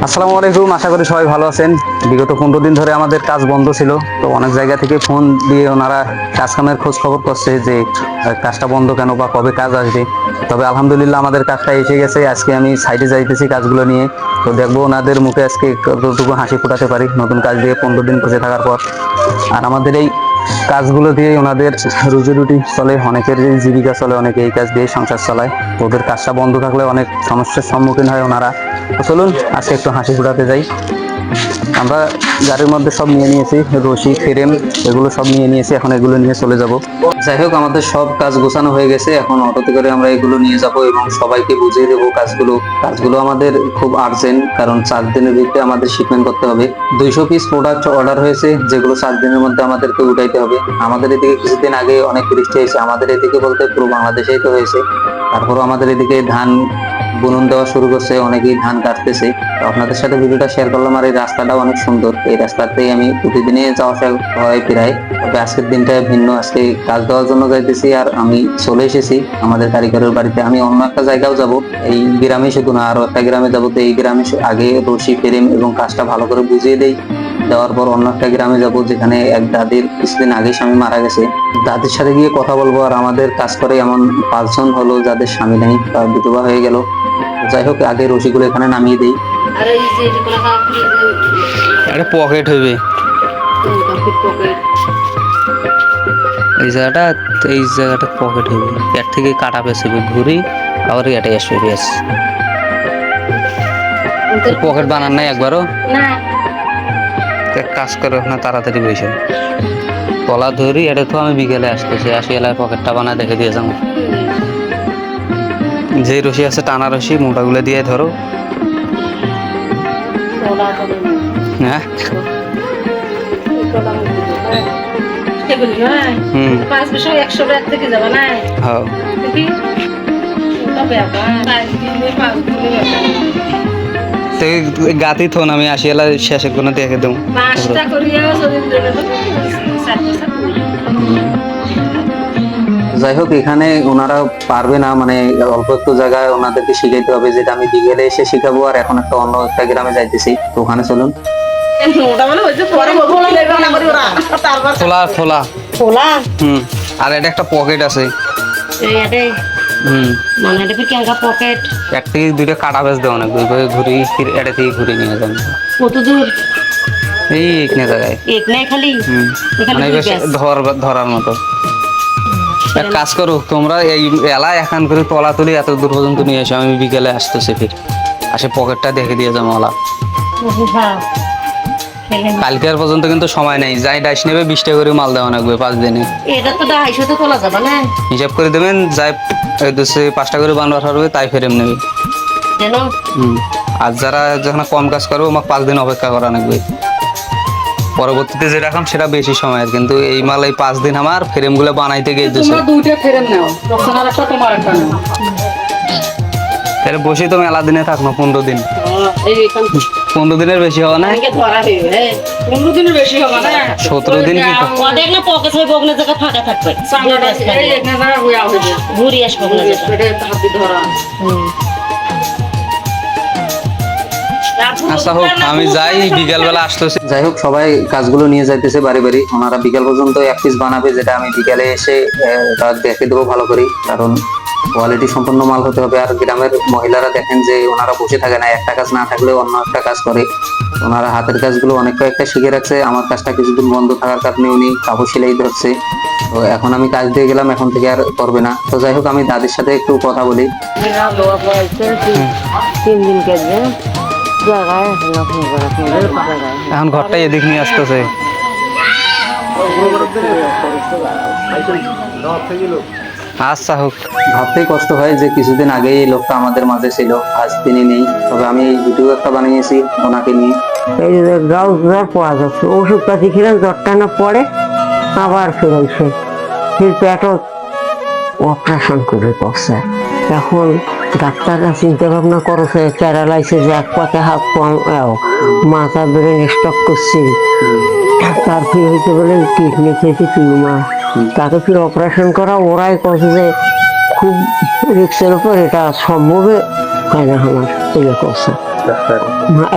আসসালামু আলাইকুম, আশা করি সবাই ভালো আছেন। বিগত পনেরো দিন ধরে আমাদের কাজ বন্ধ ছিল, তো অনেক জায়গা থেকে ফোন দিয়ে ওনারা কাজ কামের খোঁজ খবর করছে যে কাজটা বন্ধ কেন বা কবে কাজ আসবে। তবে আলহামদুলিল্লাহ আমাদের কাজটা এসে গেছে, আজকে আমি সাইডে যাইতেছি কাজগুলো নিয়ে। তো দেখব ওনাদের মুখে আজকে কতটুকু হাসি ফোটাতে পারি, নতুন কাজ দিয়ে পনেরো দিন বসে থাকার পর। আর আমাদের এই কাজগুলো দিয়েই ওনাদের রুজি রুটি চলে, অনেকের জীবিকা চলে, অনেকে এই কাজ দিয়ে সংসার চলায়। ওদের কাজটা বন্ধ থাকলে অনেক সমস্যার সম্মুখীন হয় ওনারা। চলুন, আজকে একটু হাসি ফুটাতে যাই। আমরা গাড়ির মধ্যে সব নিয়ে নিয়েছি, রশি, ফ্রেম এগুলো সব নিয়ে নিয়েছি, এখন এগুলো নিয়ে চলে যাব। যাই হোক, আমাদের সব কাজ গোছানো হয়ে গেছে, এখন অটোতে করে আমরা এগুলো নিয়ে যাব এবং সবাইকে বুঝিয়ে দেবো কাজগুলো। কাজগুলো আমাদের খুব আর্জেন্ট কারণ চার দিনের ভিতরে আমাদের শিপমেন্ট করতে হবে। দুইশো পিস প্রোডাক্ট অর্ডার হয়েছে, যেগুলো চার দিনের মধ্যে আমাদেরকে উঠাইতে হবে। আমাদের এদিকে কিছুদিন আগে অনেক বৃষ্টি হয়েছে, আমাদের এদিকে বলতে পুরো বাংলাদেশেই তো হয়েছে। তারপর আমাদের এদিকে ধান বুনন দেওয়া শুরু করছে, অনেকেই ধান কাটতেছে। তো আপনাদের সাথে ভিডিওটা শেয়ার করলাম আর এই রাস্তাটাও অনেক সুন্দর। এই রাস্তাতেই আমি প্রতিদিনই যাওয়া আসা হয় প্রায়। তবে আজকের দিনটা ভিন্ন, আজকে কাজ দেওয়ার জন্য যাইতেছি আর আমি চলে এসেছি। আমাদের কারিগরের বাড়িতে আমি অন্য একটা জায়গাও যাব। এই গ্রামে শুধু না, আরও একটা গ্রামে যাব। তো এই গ্রামে আগে রশি, ফেরেম এবং কাজটা ভালো করে বুঝিয়ে দেই। দেওয়ার পর অন্য একটা গ্রামে যাব যেখানে এক দাদির কিছুদিন আগে স্বামী মারা গেছে। দাদির সাথে গিয়ে কথা বলব আর আমাদের কাজ করে এমন পাঁচজন হলো যাদের স্বামী নেই বা বিধবা হয়ে গেল। যাই হোক আগে রশিগুলো এখানে নামিয়ে দিই। আর এই যে যেগুলো কাপড় একটা পকেট হইবে। এই জায়গাটা এই জায়গাটা পকেট হইবে। এর থেকে কাটা পেছবে ঘুরি আবার এটা আসবে পকেট বানান নাই একবারও? না। এক কাজ করো না তাড়াতাড়ি বসে তলা ধরি এটা তো আমি বিকেলে আসতেছি। আসি এলাকায় পকেটটা বানায় দেখে দিয়ে যাব। যে রশি আছে টানা রশি মোটাগুলো দিয়ে ধরো। হ্যাঁ? হ্যাঁ। থেকে গাতি থন আমি আসি এলা শেষে কোনো দেখে দেবো। যাই হোক এখানে ওনারা পারবে না মানে অল্প একটু জায়গায় ওনাদেরকে শিখাইতে হবে যেটা আমি বিকেলে এসে শিখাবো আর এখন একটা অন্য একটা গ্রামে যাইতেছি তো ওখানে চলুন। ওটা মানে খোলা খোলা। খোলা। হুম আর এটা একটা পকেট আছে। মানে এটা কি ক্যাঙ্কা পকেট এক থেকে দুইটা কাটা বেচ দেওয়া অনেক দুই করে ঘুরি এটা থেকে ঘুরে নিয়ে যান। কত দূর? এই এখানে জায়গায়। এক নাই খালি মানে বেশ। ধর ধরার মতো। এক কাজ করো তোমরা এই এলা এখান করে তলা তুলি এত দূর পর্যন্ত নিয়ে এসো আমি বিকেলে আসতেছি ফির। আসে পকেটটা দেখে দিয়ে যাব ওলা না। কালকের পর্যন্ত কিন্তু সময় নেই। যাই ডাইস নেবে বিশ টাকা করে মাল দেওয়া লাগবে পাঁচ দিনে। এটা তো ঢাইশো তো তোলা যাবে না। হিসাব করে দেবেন যাই সে পাঁচটা করে বানবার হবে তাই ফেরেম নেবে। আর যারা যখন কম কাজ করবে আমাকে পাঁচ দিন অপেক্ষা করা লাগবে। পরবর্তীতে যেটা খাম সেটা বেশি সময়ের কিন্তু এই মাল এই পাঁচ দিন আমার ফ্রেমগুলো বানাইতে গিয়ে দিচ্ছে দুইটা ফেরেন নাও একটা তোমার একটা নাও তাহলে বসে তো মেলা দিনে থাকল পনেরো দিন। পনেরো দিনের বেশি হবে না হ্যাঁ পনেরো দিনের বেশি হবে না সতেরো দিন অনেক না পকেট হয়ে জায়গা ফাঁকা থাকবে। ঘুরি আসব। ধরা। আচ্ছা হোক আমি যাই বিকাল বেলা আসতেছি। যাই হোক সবাই কাজগুলো নিয়ে যাইতেছে বাড়ি বাড়ি। ওনারা বিকাল পর্যন্ত এক পিস বানাবে যেটা আমি বিকালে এসে আহ, দেখে দেবো ভালো করে কারণ কোয়ালিটি সম্পন্ন মাল হতে হবে। আর গ্রামের মহিলারা দেখেন যে ওনারা বসে থাকে না। একটা কাজ না থাকলে অন্য একটা কাজ করে। ওনারা হাতের কাজগুলো অনেক কয়েকটা শিখে রাখছে। আমার কাজটা কিছুদিন বন্ধ থাকার কারণে উনি কাপড় সেলাই ধরছে। তো এখন আমি কাজ দিয়ে গেলাম এখন থেকে আর করবে না। তো যাই হোক আমি দাদির সাথে একটু কথা বলি। তিন দিন এখন ঘরটা এদিক নিয়ে আসতেছে। আচ্ছা হোক। ভাবতেই কষ্ট হয় যে কিছুদিন আগেই এই লোকটা আমাদের মাঝে ছিল আজ তিনি নেই। তবে আমি এই ভিডিও একটা বানিয়েছি ওনাকে নিয়ে। এই যে গাও জ্বর পাওয়া যাচ্ছে। ওষুধ পাতি খেলেন জ্বরটা না পরে আবার ফিরেছে ফির পেটও অপারেশন করে করছে। এখন ডাক্তাররা চিন্তা ভাবনা করেছে প্যারালাইসিস এক পাতে হাত কম মাথা ব্রেন স্টক করছে। তার ফির হয়েছে বলে? কিডনি খেয়েছে টিউমার তাকে ফির অপারেশন করা, ওরাই কছে যে খুব রিক্সের উপর এটা সম্ভবে হয় না আমার? এই করছে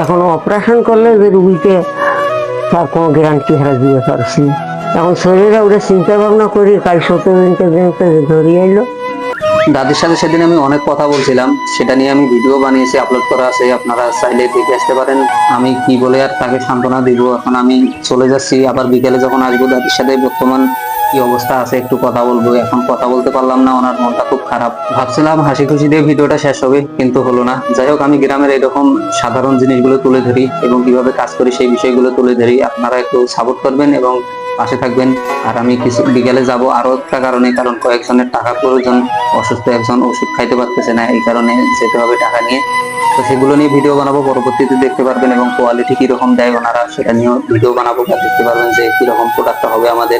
এখন অপারেশন করলে যে রুগীকে তার কোনো গ্যারান্টি হারা দিতে পারছি। এখন শরীরে ওটা চিন্তা ভাবনা করি, কাল সতেরো দিনকে দিনকে ধরিয়ে এলো দাদির সাথে সেদিন আমি অনেক কথা বলছিলাম। সেটা নিয়ে আমি ভিডিও বানিয়েছি আপলোড করা আছে, আপনারা চাইলে দেখে আসতে পারেন। আমি কি বলে আর তাকে সান্ত্বনা দিব? এখন আমি চলে যাচ্ছি, আবার বিকেলে যখন আসব দাদির সাথে বর্তমান কি অবস্থা আছে? একটু কথা বলব। এখন কথা বলতে পারলাম না, ওনার মনটা খুব খারাপ। ভাবছিলাম হাসি খুশি দিয়ে ভিডিওটা শেষ হবে, কিন্তু হলো না। যাই হোক, আমি গ্রামের এরকম সাধারণ জিনিসগুলো তুলে ধরি এবং কীভাবে কাজ করি সেই বিষয়গুলো তুলে ধরি। আপনারা একটু সাপোর্ট করবেন এবং পাশে থাকবেন। আর আমি কিছু, বিকেলে যাব আরও একটা কারণে, কারণ কয়েকজনের টাকা প্রয়োজন। অসুস্থ একজন ওষুধ খাইতে পারতেছে না, এই কারণে যেতে হবে টাকা নিয়ে। তো সেগুলো নিয়ে ভিডিও বানাবো, পরবর্তীতে দেখতে পারবেন এবং কোয়ালিটি কীরকম দেয় ওনারা, সেটা নিয়েও ভিডিও বানাবো। বা দেখতে পারবেন যে কীরকম প্রোডাক্টটা হবে আমাদের।